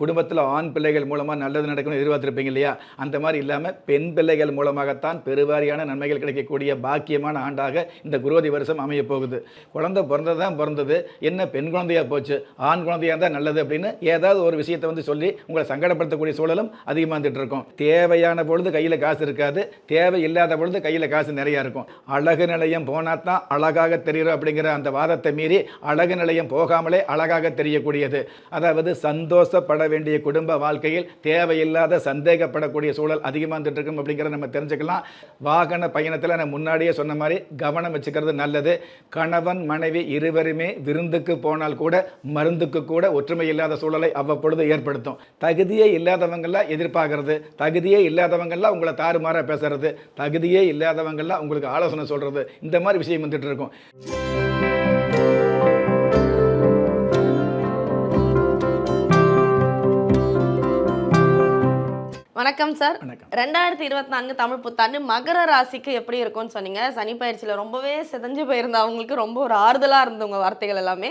குடும்பத்தில் ஆண் பிள்ளைகள் மூலமாக நல்லது நடக்கணும்னு எதிர்பார்த்துருப்பீங்க இல்லையா? அந்த மாதிரி இல்லாமல் பெண் பிள்ளைகள் மூலமாகத்தான் பெருவாரியான நன்மைகள் கிடைக்கக்கூடிய பாக்கியமான ஆண்டாக இந்த குரோதி வருஷம் அமைய போகுது. குழந்தை பிறந்தது தான் பிறந்தது. என்ன பெண் குழந்தையா போச்சு? ஆண் குழந்தையா இருந்தால் நல்லது அப்படின்னு ஏதாவது ஒரு விஷயத்தை வந்து சொல்லி உங்களை சங்கடப்படுத்தக்கூடிய சூழலும் அதிகமாக வந்துட்டு இருக்கும். தேவையான பொழுது கையில் காசு இருக்காது. தேவை இல்லாத பொழுது கையில் காசு நிறையா இருக்கும். அழகு நிலையம் போனால் தான் அழகாக தெரியும் அப்படிங்கிற அந்த வாதத்தை மீறி அழகு நிலையம் போகாமலே அழகாக தெரியக்கூடியது. அதாவது சந்தோஷப்பட வேண்டிய குடும்ப வாழ்க்கையில் தேவையில்லாத சந்தேகப்படக்கூடிய சூழல் அதிகமாக வந்துட்டு இருக்கும் அப்படிங்கிறத நம்ம தெரிஞ்சுக்கலாம். வாகன பயணத்தில் நான் முன்னாடியே சொன்ன மாதிரி கவனம் வச்சுக்கிறது நல்லது. கணவன் மனைவி இருவருமே விருந்துக்கு போனால் கூட மருந்துக்கு கூட ஒற்றுமை இல்லாத சூழலை அவ்வப்பொழுது ஏற்படுத்தும். தகுதியே இல்லாதவங்களாம் எதிர்பார்க்கறது. தகுதியே இல்லாதவங்கள்லாம் உங்களை தாறுமாறாக பேசுறது. தகுதியே இல்லாதவங்கள்லாம் உங்களுக்கு ஆலோசனை சொல்றது. இந்த மாதிரி விஷயம் வந்துட்டு இருக்கும் வணக்கம் சார். ரெண்டாயிரத்தி இருபத்தி நான்கு தமிழ் புத்தாண்டு மகர ராசிக்கு எப்படி இருக்கும்னு சொன்னீங்க? சனி பயிற்சியில் ரொம்பவே சிதைஞ்சு போயிருந்த அவங்களுக்கு ரொம்ப ஒரு ஆறுதலாக இருந்த உங்கள் வார்த்தைகள் எல்லாமே.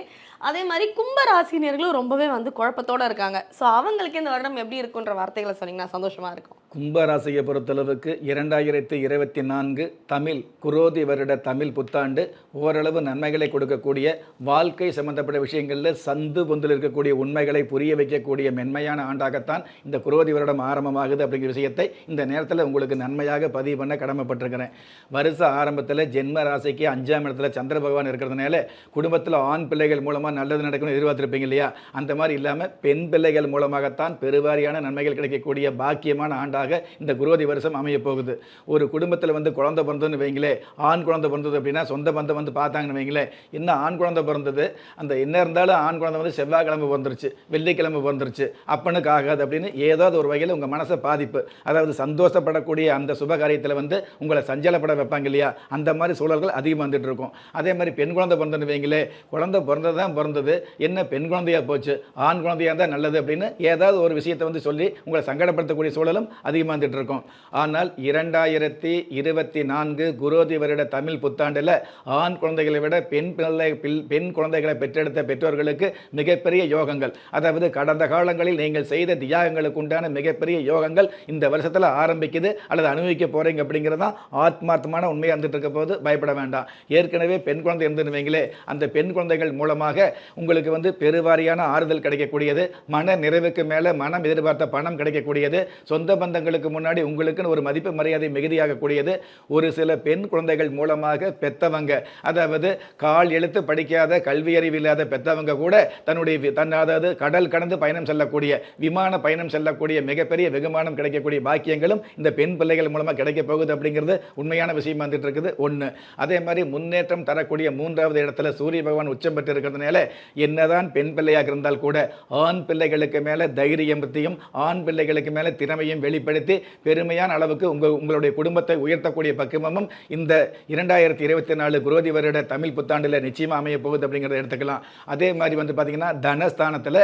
அதே மாதிரி கும்ப ராசினியர்களும் ரொம்பவே வந்து குழப்பத்தோட இருக்காங்க. ஸோ அவங்களுக்கு இந்த வருடம் எப்படி இருக்குன்ற வார்த்தைகளை சொன்னீங்கன்னா சந்தோஷமா இருக்கும். கும்பராசியை பொறுத்தளவுக்கு இரண்டாயிரத்தி இருபத்தி நான்கு தமிழ் குரோதி வருட தமிழ் புத்தாண்டு ஓரளவு நன்மைகளை கொடுக்கக்கூடிய வாழ்க்கை சம்பந்தப்பட்ட விஷயங்களில் சந்து பொந்தில் இருக்கக்கூடிய உண்மைகளை புரிய வைக்கக்கூடிய மென்மையான ஆண்டாகத்தான் இந்த குரோதி வருடம் ஆரம்பமாகுது அப்படிங்கிற விஷயத்தை இந்த நேரத்தில் உங்களுக்கு நன்மையாக பதிவு பண்ண கடமைப்பட்டிருக்கிறேன். வருஷ ஆரம்பத்தில் ஜென்ம ராசிக்கு அஞ்சாம் இடத்துல சந்திர பகவான் இருக்கிறதுனால குடும்பத்தில் ஆண் பிள்ளைகள் மூலமாக நல்லது நடக்கணும்னு எதிர்பார்த்துருப்பீங்க இல்லையா? அந்த மாதிரி இல்லாமல் பெண் பிள்ளைகள் மூலமாகத்தான் பெருவாரியான நன்மைகள் கிடைக்கக்கூடிய பாக்கியமான ஆண்டாக இந்த குரோதி வருஷம் அமைய போகுது. ஒரு குடும்பத்தில் வந்து குழந்தை பிறந்ததுன்னு வைங்களே ஆண் குழந்தை பிறந்தது அப்படின்னா சொந்த பந்தம் வந்து பார்த்தாங்கன்னு வைங்களேன் என்ன ஆண் குழந்தை பிறந்தது? அந்த என்ன இருந்தாலும் ஆண் குழந்தை வந்து செவ்வாய்க்கிழமை பிறந்துருச்சு வெள்ளிக்கிழமை பிறந்துருச்சு அப்பனுக்கு ஆகாது அப்படின்னு ஏதாவது ஒரு வகையில் உங்கள் மனசை பாதிப்பு. அதாவது சந்தோஷப்படக்கூடிய அந்த சுப காரியத்தில் வந்து உங்களை சஞ்சலப்பட வைப்பாங்க இல்லையா? அந்த மாதிரி சூழல்கள் அதிகமாக வந்துட்டு இருக்கும். அதே மாதிரி பெண் குழந்தை பிறந்ததுன்னு வைங்களே குழந்தை பிறந்தது தான் பிறந்தது என்ன பெண் குழந்தையா போச்சு ஆண் குழந்தையா தான் நல்லது அப்படின்னு ஏதாவது ஒரு விஷயத்தை வந்து சொல்லி உங்களை சங்கடப்படுத்தக்கூடிய சூழலும் அதிகமாக வந்துட்டு இருக்கும் ஆனால் இரண்டாயிரத்தி இருபத்தி நான்கு குரோதி வருட தமிழ் புத்தாண்டில் ஆண் குழந்தைகளை விட பெண் பிள்ளை பில் பெண் குழந்தைகளை பெற்றெடுத்த பெற்றோர்களுக்கு மிகப்பெரிய யோகங்கள். அதாவது கடந்த காலங்களில் நீங்கள் செய்த தியாகங்களுக்கு உண்டான மிகப்பெரிய யோகங்கள் இந்த வருஷத்தில் ஆரம்பிக்குது. அல்லது அனுபவிக்க போகிறீங்க அப்படிங்கிறது தான் ஆத்மார்த்தமான உண்மையாக இருந்துட்டு இருக்க போது பயப்பட வேண்டாம். ஏற்கனவே பெண் குழந்தை இருந்துன்னு அந்த பெண் குழந்தைகள் மூலமாக உங்களுக்கு வந்து பெருவாரியான ஆறுதல் கிடைக்கக்கூடியது. மன நிறைவுக்கு மேலே மனம் எதிர்பார்த்த பணம் கிடைக்கக்கூடியது. சொந்த பந்தங்களுக்கு முன்னாடி உங்களுக்குன்னு ஒரு மதிப்பு மரியாதை மிகுதியாகக்கூடியது. ஒரு சில பெண் குழந்தைகள் மூலமாக பெத்தவங்க அதாவது கால் எழுத்து படிக்காத கல்வியறிவு இல்லாத பெத்தவங்க கூட தன்னுடைய வி- தன் அதாவது கடல் கடந்து பயணம் செல்லக்கூடிய விமான பயணம் செல்லக்கூடிய மிகப்பெரிய வெகுமானம் கிடைக்கக்கூடிய பாக்கியங்களும் இந்த பெண் பிள்ளைகள் மூலமாக கிடைக்க போகுது அப்படிங்கிறது உண்மையான விஷயம் வந்துட்டு இருக்குது. ஒன்று அதே மாதிரி முன்னேற்றம் தரக்கூடிய மூன்றாவது இடத்துல சூரிய பகவான் உச்சம் பெற்று இருக்கிறதுனால என்னதான் பெண் பிள்ளையாக இருந்தால் கூட ஆண் பிள்ளைகளுக்கு மேலே தைரியத்தையும் ஆண் பிள்ளைகளுக்கு மேலே திறமையும் வெளிப்படுத்தி பெருமையான அளவுக்கு உங்கள் உங்களுடைய குடும்பத்தை உயர்த்தக்கூடிய பக்குவமும் இந்த இரண்டாயிரத்தி இருபத்தி நாலு குரோதி வருட தமிழ் புத்தாண்டில் நிச்சயமாக அமைய போகுது அப்படிங்கிறத எடுத்துக்கலாம். அதே மாதிரி வந்து பார்த்தீங்கன்னா தனஸ்தானத்தில்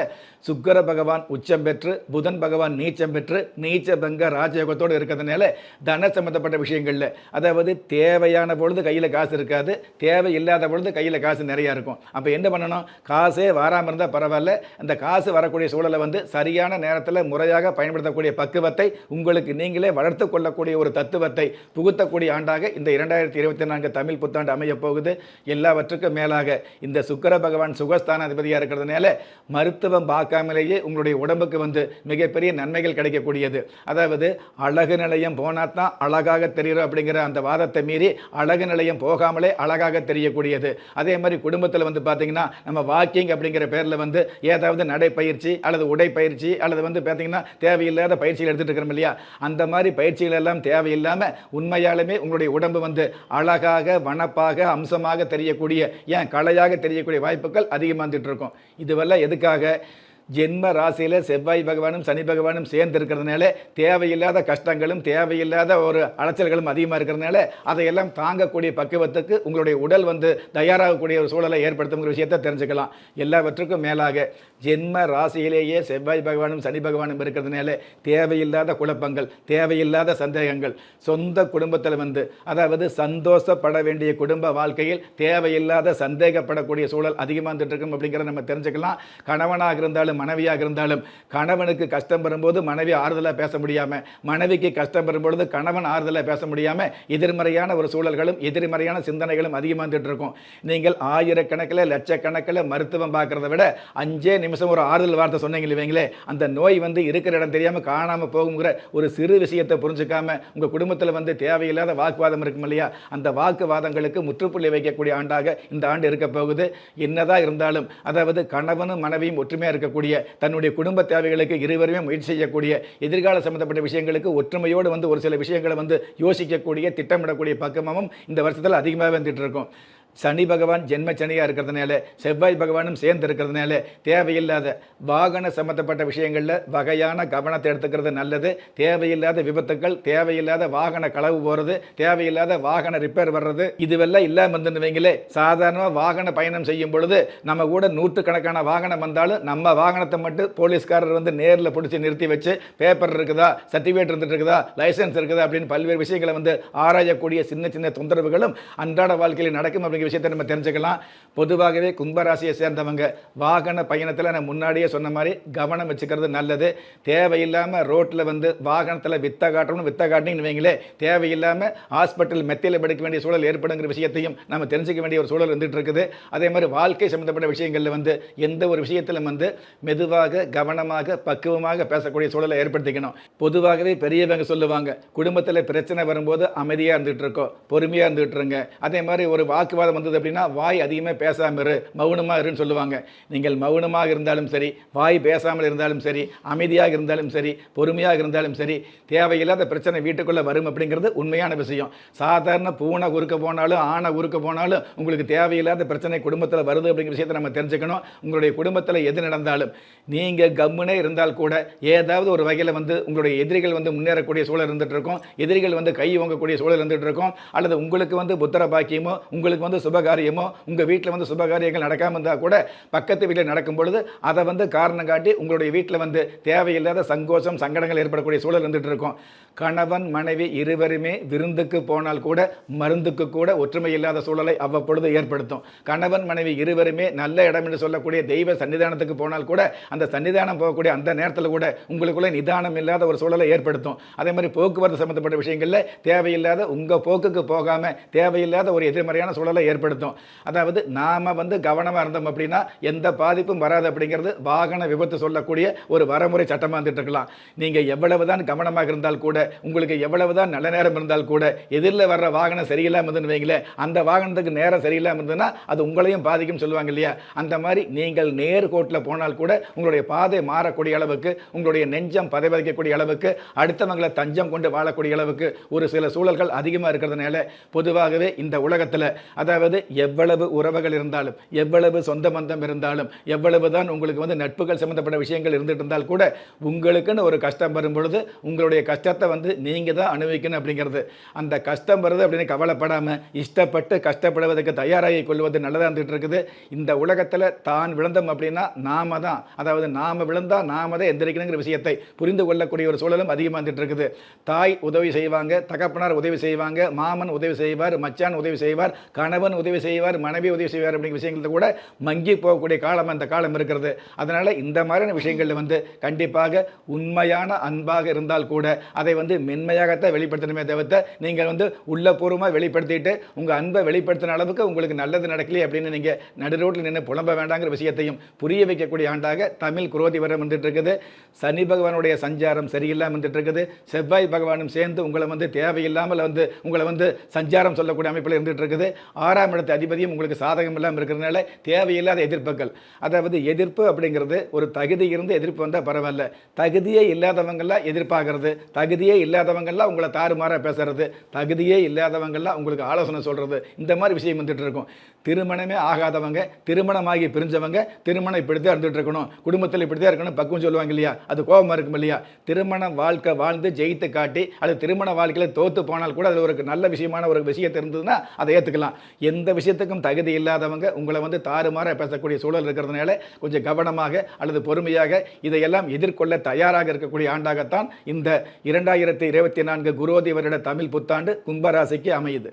சுக்கர பகவான் உச்சம் பெற்று புதன் பகவான் நீச்சம் பெற்று நீச்ச பங்க ராஜயோகத்தோடு இருக்கிறதுனால தன சம்பந்தப்பட்ட விஷயங்களில் அதாவது தேவையான பொழுது கையில் காசு இருக்காது தேவை இல்லாத பொழுது கையில் காசு நிறையா இருக்கும். அப்போ என்ன பண்ணணும்? காசே வராமல் இருந்தால் பரவாயில்ல. அந்த காசு வரக்கூடிய சூழலை வந்து சரியான நேரத்தில் முறையாக பயன்படுத்தக்கூடிய பக்குவத்தை உங்களுக்கு நீங்களே வளர்த்து கொள்ளக்கூடிய ஒரு தத்துவத்தை புகுத்தக்கூடிய ஆண்டாக இந்த இரண்டாயிரத்தி இருபத்தி நான்கு தமிழ் புத்தாண்டு அமையப் போகுது. எல்லாவற்றுக்கும் மேலாக இந்த சுக்கர பகவான் சுகஸ்தான அதிபதியாக இருக்கிறதுனால மருத்துவம் பார்க்காமலேயே உங்களுடைய உடம்புக்கு வந்து மிகப்பெரிய நன்மைகள் கிடைக்கக்கூடியது. அதாவது அழகு நிலையம் போனால் தான் அழகாக தெரியும் அப்படிங்கிற அந்த வாதத்தை மீறி அழகு நிலையம் போகாமலே அழகாக தெரியக்கூடியது. அதே மாதிரி குடும்பத்தில் வந்து பார்த்தீங்கன்னா நம்ம வாக்கிங் அப்படிங்கிற பேரில் வந்து ஏதாவது நடைப்பயிற்சி அல்லது உடைப்பயிற்சி அல்லது வந்து பார்த்தீங்கன்னா தேவையில்லாத பயிற்சிகள் எடுத்துகிட்டு இருக்கிறோம் இல்லையா? அந்த மாதிரி பயிற்சிகள் எல்லாம் தேவையில்லாமல் உண்மையாலுமே உங்களுடைய உடம்பு வந்து அழகாக வனப்பாக அம்சமாக தெரியக்கூடிய ஏன் கலையாக தெரியக்கூடிய வாய்ப்புகள் அதிகமாக வந்துட்டு இருக்கும். இதுவெல்லாம் எதுக்காக? ஜென்ம ராசியில் செவ்வாய் பகவானும் சனி பகவானும் சேர்ந்து இருக்கிறதுனால தேவையில்லாத கஷ்டங்களும் தேவையில்லாத ஒரு அலைச்சல்களும் அதிகமாக இருக்கிறதுனால அதையெல்லாம் தாங்கக்கூடிய பக்குவத்துக்கு உங்களுடைய உடல் வந்து தயாராகக்கூடிய ஒரு சூழலை ஏற்படுத்துங்கிற விஷயத்தை தெரிஞ்சுக்கலாம். எல்லாவற்றுக்கும் மேலாக ஜென்ம ராசியிலேயே செவ்வாய் பகவானும் சனி பகவானும் இருக்கிறதுனால தேவையில்லாத குழப்பங்கள் தேவையில்லாத சந்தேகங்கள் சொந்த குடும்பத்தில் வந்து அதாவது சந்தோஷப்பட வேண்டிய குடும்ப வாழ்க்கையில் தேவையில்லாத சந்தேகப்படக்கூடிய சூழல் அதிகமாக வந்துட்டு இருக்கும் அப்படிங்கிறத நம்ம தெரிஞ்சுக்கலாம். கணவனாக இருந்தாலும் மனைவியாக இருந்தாலும் கணவனுக்கு கஷ்டம் வரும்போது மனைவி ஆறுதலாக பேச முடியாமல் மனைவிக்கு கஷ்டம் வரும்பொழுது கணவன் ஆறுதலாக பேச முடியாமல் எதிர்மறையான ஒரு சூழல்களும் எதிர்மறையான சிந்தனைகளும் அதிகமாக வந்துட்டு இருக்கும். நீங்கள் ஆயிரக்கணக்கில் லட்சக்கணக்கில் மருத்துவம் பார்க்குறத விட அஞ்சே நிமிஷம் ஒரு ஆறுதல் வார்த்தை சொன்னீங்க இல்லைங்களே அந்த நோய் வந்து இருக்கிற இடம் தெரியாமல் காணாமல் போகுங்கிற ஒரு சிறு விஷயத்தை புரிஞ்சுக்காம உங்கள் குடும்பத்தில் வந்து தேவையில்லாத வாக்குவாதம் இருக்கும் இல்லையா? அந்த வாக்குவாதங்களுக்கு முற்றுப்புள்ளி வைக்கக்கூடிய ஆண்டாக இந்த ஆண்டு இருக்க போகுது. என்னதான் இருந்தாலும் அதாவது கணவனும் மனைவியும் ஒற்றுமையாக இருக்கக்கூடிய தன்னுடைய குடும்ப தேவைகளுக்கு இருவருமே முயற்சி செய்யக்கூடிய எதிர்கால சம்பந்தப்பட்ட விஷயங்களுக்கு ஒற்றுமையோடு வந்து ஒரு சில விஷயங்களை வந்து யோசிக்கக்கூடிய திட்டமிடக்கூடிய பக்கமும் இந்த வருஷத்தில் அதிகமாக வந்துட்டு இருக்கும். சனி பகவான் ஜென்ம சனியாக இருக்கிறதுனால செவ்வாய் பகவானும் சேர்ந்து இருக்கிறதுனால தேவையில்லாத வாகன சம்மந்தப்பட்ட விஷயங்களில் வகையான கவனத்தை எடுத்துக்கிறது நல்லது. தேவையில்லாத விபத்துக்கள் தேவையில்லாத வாகன களவு போகிறது தேவையில்லாத வாகன ரிப்பேர் வர்றது இதுவெல்லாம் இல்லாமல் இருந்துன்னு வைங்களே சாதாரணமாக வாகன பயணம் செய்யும் பொழுது நம்ம கூட நூற்றுக்கணக்கான வாகனம் வந்தாலும் நம்ம வாகனத்தை மட்டும் போலீஸ்காரர் வந்து நேரில் பிடிச்சி நிறுத்தி வச்சு பேப்பர் இருக்குதா சர்டிஃபிகேட் இருந்துட்டு இருக்குதா லைசன்ஸ் இருக்குதா அப்படின்னு பல்வேறு விஷயங்களை வந்து ஆராயக்கூடிய சின்ன சின்ன தொந்தரவுகளும் அன்றாட வாழ்க்கையில் நடக்கும் அப்படிங்கிற விஷயத்தை நம்ம தெரிஞ்சுக்கலாம். பொதுவாகவே கும்பராசியை சேர்ந்தவங்க வாகன பயணத்தில் நான் முன்னாடியே சொன்ன மாதிரி கவனம் வச்சுக்கிறது நல்லது. தேவையில்லாமல் ரோட்டில் வந்து வாகனத்தில் வித்த காட்டணும் வித்த காட்டினீங்கன்னு வைங்களே தேவையில்லாமல் ஹாஸ்பிட்டல் மெத்தையில் படுக்க வேண்டிய சூழல் ஏற்படுங்கிற விஷயத்தையும் நம்ம தெரிஞ்சுக்க வேண்டிய ஒரு சூழல் இருந்துகிட்டு இருக்குது அதே மாதிரி வாழ்க்கை சம்மந்தப்பட்ட விஷயங்களில் வந்து எந்த ஒரு விஷயத்திலும் வந்து மெதுவாக கவனமாக பக்குவமாக பேசக்கூடிய சூழலை ஏற்படுத்திக்கணும். பொதுவாகவே பெரியவங்க சொல்லுவாங்க குடும்பத்தில் பிரச்சனை வரும்போது அமைதியாக இருந்துகிட்டு இருக்கோம் பொறுமையாக இருந்துகிட்டு இருங்க அதே மாதிரி ஒரு வாக்குவாதம் வந்தது அப்படின்னா வாய் அதிகமாக பேசாமல் இரு மௌனமாக இருன்னு சொல்லுவாங்க. நீங்கள் மௌனமாக இருந்தாலும் சரி வாய் பேசாமல் இருந்தாலும் சரி அமைதியாக இருந்தாலும் சரி பொறுமையாக இருந்தாலும் சரி தேவையில்லாத பிரச்சனை வீட்டுக்குள்ளே வரும் அப்படிங்கிறது உண்மையான விஷயம். சாதாரண பூனை உருக்க போனாலும் ஆணை உருக்க போனாலும் உங்களுக்கு தேவையில்லாத பிரச்சனை குடும்பத்தில் வருது அப்படிங்கிற விஷயத்தை நம்ம தெரிஞ்சுக்கணும். உங்களுடைய குடும்பத்தில் எது நடந்தாலும் நீங்கள் கம்முனே இருந்தால் கூட ஏதாவது ஒரு வகையில் வந்து உங்களுடைய எதிரிகள் வந்து முன்னேறக்கூடிய சூழல் இருந்துட்டு இருக்கும். எதிரிகள் வந்து கை வாங்கக்கூடிய சூழல் இருந்துட்டு இருக்கும். அல்லது உங்களுக்கு வந்து புத்திர பாக்கியமோ உங்களுக்கு வந்து சுபகாரியமோ உங்கள் வீட்டில் வந்து சுபகாரியங்கள் நடக்காமல் இருந்தால் கூட பக்கத்து வீட்டில் நடக்கும் பொழுது அதை வந்து காரணம் காட்டி உங்களுடைய வீட்டில் வந்து தேவையில்லாத சங்கோஷம் சங்கடங்கள் ஏற்படக்கூடிய சூழல் இருந்துட்டு இருக்கும். கணவன் மனைவி இருவருமே விருந்துக்கு போனால் கூட மருந்துக்கு கூட ஒற்றுமை இல்லாத சூழலை அவ்வப்பொழுது ஏற்படுத்தும். கணவன் மனைவி இருவருமே நல்ல இடம் என்று சொல்லக்கூடிய தெய்வ சன்னிதானத்துக்கு போனால் கூட அந்த சன்னிதானம் போகக்கூடிய அந்த நேரத்தில் கூட உங்களுக்குள்ளே நிதானம் இல்லாத ஒரு சூழலை ஏற்படுத்தும். அதே மாதிரி போக்குவரத்து சம்மந்தப்பட்ட விஷயங்களில் தேவையில்லாத உங்கள் போக்குக்கு போகாமல் தேவையில்லாத ஒரு எதிர்மறையான சூழலை ஏற்படுத்தும். அதாவது நாம் வந்து கவனமாக இருந்தோம் அப்படின்னா எந்த பாதிப்பும் வராது அப்படிங்கிறது வாகன விபத்து சொல்லக்கூடிய ஒரு வரமுறை சட்டமாக இருந்துட்டு இருக்கலாம். நீங்கள் எவ்வளவு தான் கவனமாக இருந்தால் கூட உங்களுக்கு எவ்வளவு தான் நல்ல நேரம் இருந்தால் கூட எதிரில் வர்ற வாகனம் சரியில்லாமல் இருந்துன்னு வைங்களேன் அந்த வாகனத்துக்கு நேரம் சரியில்லாமல் இருந்ததுன்னா அது உங்களையும் பாதிக்கும் சொல்லுவாங்க இல்லையா? அந்த மாதிரி நீங்கள் நேர்கோட்டில் போனால் கூட உங்களுடைய பாதை மாறக்கூடிய அளவுக்கு உங்களுடைய நெஞ்சம் பதவிக்கக்கூடிய அளவுக்கு அடுத்தவங்களை தஞ்சம் கொண்டு வாழக்கூடிய அளவுக்கு ஒரு சில சூழல்கள் அதிகமாக இருக்கிறதுனால பொதுவாகவே இந்த உலகத்தில் அதாவது எவ்வளவு உறவுகள் இருந்தாலும் எவ்வளவு சொந்த பந்தம் இருந்தாலும் எவ்வளவு தான் உங்களுக்கு வந்து நட்புகள் சம்மந்தப்பட்ட விஷயங்கள் இருந்துட்டு இருந்தால் கூட உங்களுக்குன்னு ஒரு கஷ்டம் வரும் பொழுது உங்களுடைய கஷ்டத்தை வந்து நீங்கள் தான் அனுபவிக்கணும் அப்படிங்கிறது. அந்த கஷ்டம் வருது அப்படின்னு கவலைப்படாமல் இஷ்டப்பட்டு கஷ்டப்படுவதற்கு தயாராகி கொள்வது நல்லதாக இருந்துகிட்டு இருக்குது. இந்த உலகத்தில் தான் விழுந்தோம் அப்படின்னா நாம தான் அதாவது நாம விழுந்தா நாம தான் எந்திரிக்கணுங்கிற விஷயத்தை புரிந்து கொள்ளக்கூடிய ஒரு சூழலும் அதிகமாக இருந்துகிட்டு இருக்குது. தாய் உதவி செய்வாங்க தகப்பனார் உதவி செய்வாங்க மாமன் உதவி செய்வார் மச்சான் உதவி செய்வார் கணவன் உதவி செய்வார் மனைவி உதவி செய்வார் அப்படிங்கிற விஷயங்களில் கூட மங்கி போகக்கூடிய காலம் அந்த காலம் இருக்கிறது. அதனால் இந்த மாதிரியான விஷயங்களில் வந்து கண்டிப்பாக உண்மையான அன்பாக இருந்தால் கூட அதை வந்து மென்மையாகத்தான் வெளிப்படுத்தணுமே தவிர்த்து நீங்கள் வந்து உள்ளபூர்வமாக வெளிப்படுத்திட்டு உங்கள் அன்பை வெளிப்படுத்தின அளவுக்கு உங்களுக்கு நல்லது நடக்கலையே அப்படின்னு நீங்கள் நடு ரோட்டில் நின்று புலம்ப வேண்டாங்கிற விஷயத்தையும் புரிய வைக்கக்கூடிய ஆண்டாக தமிழ் குரோதி வரம் வந்துட்டு இருக்குது சனி பகவானுடைய சஞ்சாரம் சரியில்லாமல் வந்துட்டு இருக்குது செவ்வாய் பகவானும் சேர்ந்து உங்களை வந்து தேவையில்லாமல் வந்து உங்களை வந்து சஞ்சாரம் சொல்லக்கூடிய அமைப்பில் இருந்துட்டு இருக்குது ஆறாம் இடத்து அதிபதியும் உங்களுக்கு சாதகம் இல்லாமல் இருக்கிறதுனால தேவையில்லாத எதிர்ப்புகள். அதாவது எதிர்ப்பு அப்படிங்கிறது ஒரு தகுதி இருந்து எதிர்ப்பு வந்தால் பரவாயில்ல. தகுதியே இல்லாதவங்கள்லாம் எதிர்ப்பாகிறது தகுதியே இல்லாதவங்கள்லாம் உங்களை தாறுமாறாக பேசுறது. தகுதியே இல்லாதவங்கள்லாம் உங்களுக்கு ஆலோசனை சொல்கிறது இந்த மாதிரி விஷயம் வந்துட்டு இருக்கும். திருமணமே ஆகாதவங்க திருமணமாகி பிரிஞ்சவங்க திருமணம் இப்படி தான் இருந்துகிட்டு இருக்கணும். குடும்பத்தில் இப்படி தான் இருக்கணும் பக்குவம் சொல்லுவாங்க இல்லையா? அது கோபமாக இருக்கும் இல்லையா? திருமண வாழ்க்கை வாழ்ந்து ஜெயித்து காட்டி அது திருமண வாழ்க்கையில் தோற்று போனால் கூட அது ஒரு நல்ல விஷயமான ஒரு விஷயத்தை இருந்ததுன்னா அதை ஏற்றுக்கலாம் எந்த விஷயத்துக்கும் தகுதி இல்லாதவங்க உங்களை வந்து தாறுமாற பேசக்கூடிய சூழல் இருக்கிறதுனால கொஞ்சம் கவனமாக அல்லது பொறுமையாக இதையெல்லாம் எதிர்கொள்ள தயாராக இருக்கக்கூடிய ஆண்டாகத்தான் இந்த இரண்டாயிரத்தி இருபத்தி நான்கு குரோதி வருட தமிழ் புத்தாண்டு கும்பராசிக்கு அமையுது.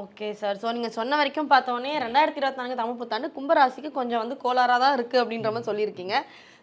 Okay sir. ஸோ நீங்கள் சொன்ன வரைக்கும் பார்த்தோன்னே ரெண்டாயிரத்தி இருபத்தி நான்கு தமிழ் புத்தாண்டு கும்பராசிக்கு கொஞ்சம் வந்து கோளாறாக தான் இருக்குது அப்படின்ற மாதிரி சொல்லியிருக்கீங்க.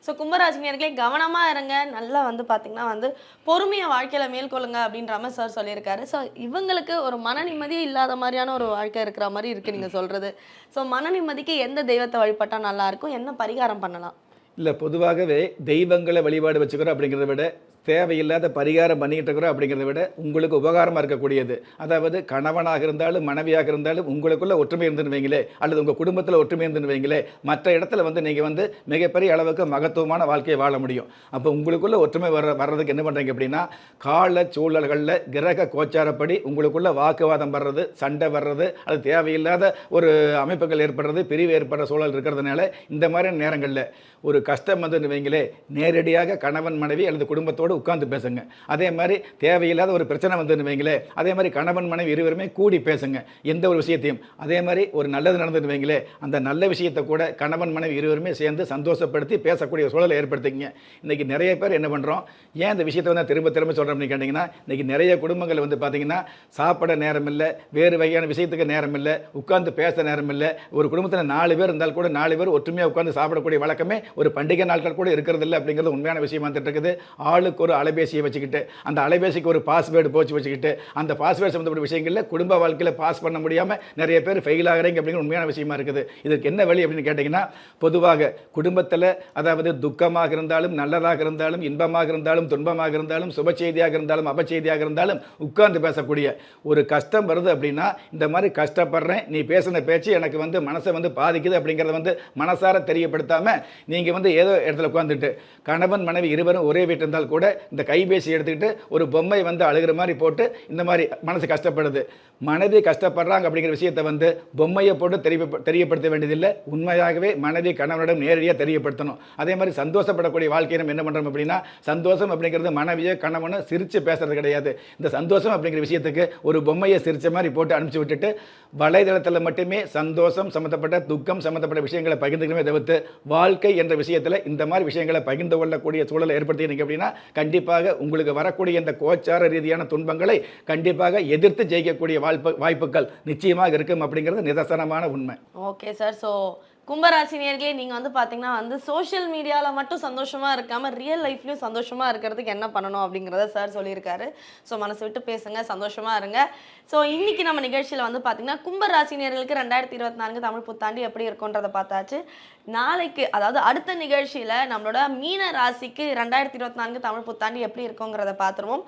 ஸோ கும்பராசினியர்களே கவனமாக இருங்க. நல்லா வந்து பார்த்தீங்கன்னா வந்து பொறுமையை வாழ்க்கையில் மேற்கொள்ளுங்க அப்படின்ற மாதிரி சார் சொல்லியிருக்காரு. ஸோ இவங்களுக்கு ஒரு மன நிம்மதியே இல்லாத மாதிரியான ஒரு வாழ்க்கை இருக்கிற மாதிரி இருக்குது நீங்கள் சொல்கிறது ஸோ மன நிம்மதிக்கு எந்த தெய்வத்தை வழிபட்டால் நல்லாயிருக்கும் என்ன பரிகாரம் பண்ணலாம்? இல்லை பொதுவாகவே தெய்வங்களை வழிபாடு வச்சுக்கிறோம் அப்படிங்கிறத விட தேவையில்லாத பரிகாரம் பண்ணிக்கிட்டு இருக்கிறோம் அப்படிங்கிறத விட உங்களுக்கு உபகாரமாக இருக்கக்கூடியது. அதாவது கணவனாக இருந்தாலும் மனைவியாக இருந்தாலும் உங்களுக்குள்ளே ஒற்றுமை இருந்துன்னு வைங்களே அல்லது உங்கள் குடும்பத்தில் ஒற்றுமை இருந்துன்னு வைங்களே மற்ற இடத்துல வந்து நீங்கள் வந்து மிகப்பெரிய அளவுக்கு மகத்துவமான வாழ்க்கையை வாழ முடியும். அப்போ உங்களுக்குள்ளே ஒற்றுமை வர வர்றதுக்கு என்ன பண்ணுறீங்க அப்படின்னா கால சூழல்களில் கிரக கோச்சாரப்படி உங்களுக்குள்ளே வாக்குவாதம் வர்றது சண்டை வர்றது அது தேவையில்லாத ஒரு அமைப்புகள் ஏற்படுறது பிரிவு ஏற்படுற சூழல் இருக்கிறதுனால இந்த மாதிரியான நேரங்களில் ஒரு கஷ்டம் வந்துன்னு வைங்களே நேரடியாக கணவன் மனைவி அல்லது குடும்பத்தோடு உட்காந்து பேசுங்க. அதே மாதிரி தேவையில்லாத ஒரு பிரச்சனை வந்துருவீங்களே வைங்களே அதே மாதிரி கணவன் மனைவி இருவருமே கூடி பேசுங்க. எந்த ஒரு விஷயத்தையும். அதே மாதிரி ஒரு நல்லது நடந்துன்னு வைங்களே அந்த நல்ல விஷயத்தை கூட கணவன் மனைவி இருவருமே சேர்ந்து சந்தோஷப்படுத்தி பேசக்கூடிய சூழலை ஏற்படுத்திக்கங்க. இன்னைக்கு நிறைய பேர் என்ன பண்ணுறோம் ஏன் இந்த விஷயத்தை வந்து நான் திரும்ப திரும்ப சொல்கிறேன் அப்படின்னு கேட்டிங்கன்னா இன்றைக்கி நிறைய குடும்பங்கள் வந்து பார்த்தீங்கன்னா சாப்பிட நேரம் இல்லை வேறு வகையான விஷயத்துக்கு நேரம் இல்லை உட்காந்து பேச நேரம் இல்லை. ஒரு குடும்பத்தில் நாலு பேர் இருந்தால் கூட நாலு பேர் ஒற்றுமையாக உட்காந்து சாப்பிடக்கூடிய வழக்கமே ஒரு பண்டிகை நாட்கள் கூட இருக்கிறது இல்லை அப்படிங்கிறது உண்மையான விஷயம் வந்துட்டு இருக்குது. ஆளுக்கு ஒரு அலைபேசியை வச்சுக்கிட்டு அந்த அலைபேசிக்கு ஒரு பாஸ்வேர்டு போச்சு வச்சுக்கிட்டு அந்த பாஸ்வேர்டு சம்மந்தப்பட்ட விஷயங்களில் குடும்ப வாழ்க்கையில் பாஸ் பண்ண முடியாமல் நிறைய பேர் ஃபெயில் ஆகிறீங்க அப்படிங்கிற உண்மையான விஷயமா இருக்குது. இதுக்கு என்ன வழி அப்படின்னு கேட்டிங்கன்னா பொதுவாக குடும்பத்தில் அதாவது துக்கமாக இருந்தாலும் நல்லதாக இருந்தாலும் இன்பமாக இருந்தாலும் துன்பமாக இருந்தாலும் சுப செய்தியாக இருந்தாலும் அபச்செய்தியாக இருந்தாலும் உட்கார்ந்து பேசக்கூடிய ஒரு கஷ்டம் வருது அப்படின்னா இந்த மாதிரி கஷ்டப்படுறேன் நீ பேசின பேச்சு எனக்கு வந்து மனசை வந்து பாதிக்குது அப்படிங்கிறத வந்து மனசார தெரியப்படுத்தாமல் நீங்கள் வந்து ஏதோ இடத்துல உட்காந்துட்டு கணவன் மனைவி இருவரும் ஒரே வீட்டில் இருந்தால் கூட இந்த கைபேசி எடுத்துக்கிட்டு ஒரு பொம்மை வந்து அழுகிற மாதிரி போட்டு இந்த மாதிரி மனசு கஷ்டப்படுது. மனதை கஷ்டப்படுறாங்க அப்படிங்கிற விஷயத்தை வந்து பொம்மையை போட்டு தெரிய தெரியப்படுத்த வேண்டியதில்லை. உண்மையாகவே மனதை கணவனிடம் நேரடியாக தெரியப்படுத்தணும். அதே மாதிரி சந்தோஷப்படக்கூடிய வாழ்க்கையை நம்ம என்ன பண்ணுறோம் அப்படின்னா சந்தோஷம் அப்படிங்கிறது மனைவியோ கணவனோ சிரித்து பேசுறது கிடையாது. இந்த சந்தோஷம் அப்படிங்கிற விஷயத்துக்கு ஒரு பொம்மையை சிரிச்ச மாதிரி போட்டு அனுப்பிச்சு விட்டுட்டு வலைதளத்தில் மட்டுமே சந்தோஷம் சம்மந்தப்பட்ட துக்கம் சம்மந்தப்பட்ட விஷயங்களை பகிர்ந்துக்கணுமே தவிர்த்து வாழ்க்கை என்ற விஷயத்தில் இந்த மாதிரி விஷயங்களை பகிர்ந்து கொள்ளக்கூடிய சூழலை ஏற்படுத்தினீங்க அப்படின்னா கண்டிப்பாக உங்களுக்கு வரக்கூடிய இந்த கோச்சார ரீதியான துன்பங்களை கண்டிப்பாக எதிர்த்து ஜெயிக்கக்கூடிய வாய்ப்பு வாய்ப்புகள் நிச்சயமாக இருக்கும் அப்படிங்கிறது நிதர்சனமான உண்மை. ஓகே சார் ஸோ கும்பராசினியர்களே நீங்கள் வந்து பார்த்தீங்கன்னா வந்து சோஷியல் மீடியாவில் மட்டும் சந்தோஷமாக இருக்காமல் ரியல் லைஃப்லையும் சந்தோஷமாக இருக்கிறதுக்கு என்ன பண்ணணும் அப்படிங்கிறத சார் சொல்லியிருக்காரு. ஸோ மனசு விட்டு பேசுங்க சந்தோஷமாக இருங்க. ஸோ இன்னைக்கு நம்ம நிகழ்ச்சியில் வந்து பார்த்தீங்கன்னா கும்பராசினியர்களுக்கு ரெண்டாயிரத்தி இருபத்தி நான்கு தமிழ் புத்தாண்டு எப்படி இருக்குன்றதை பார்த்தாச்சு. நாளைக்கு அதாவது அடுத்த நிகழ்ச்சியில் நம்மளோட மீன ராசிக்கு ரெண்டாயிரத்தி இருபத்தி நான்கு தமிழ் புத்தாண்டு எப்படி இருக்குங்கிறத பார்த்துருவோம்.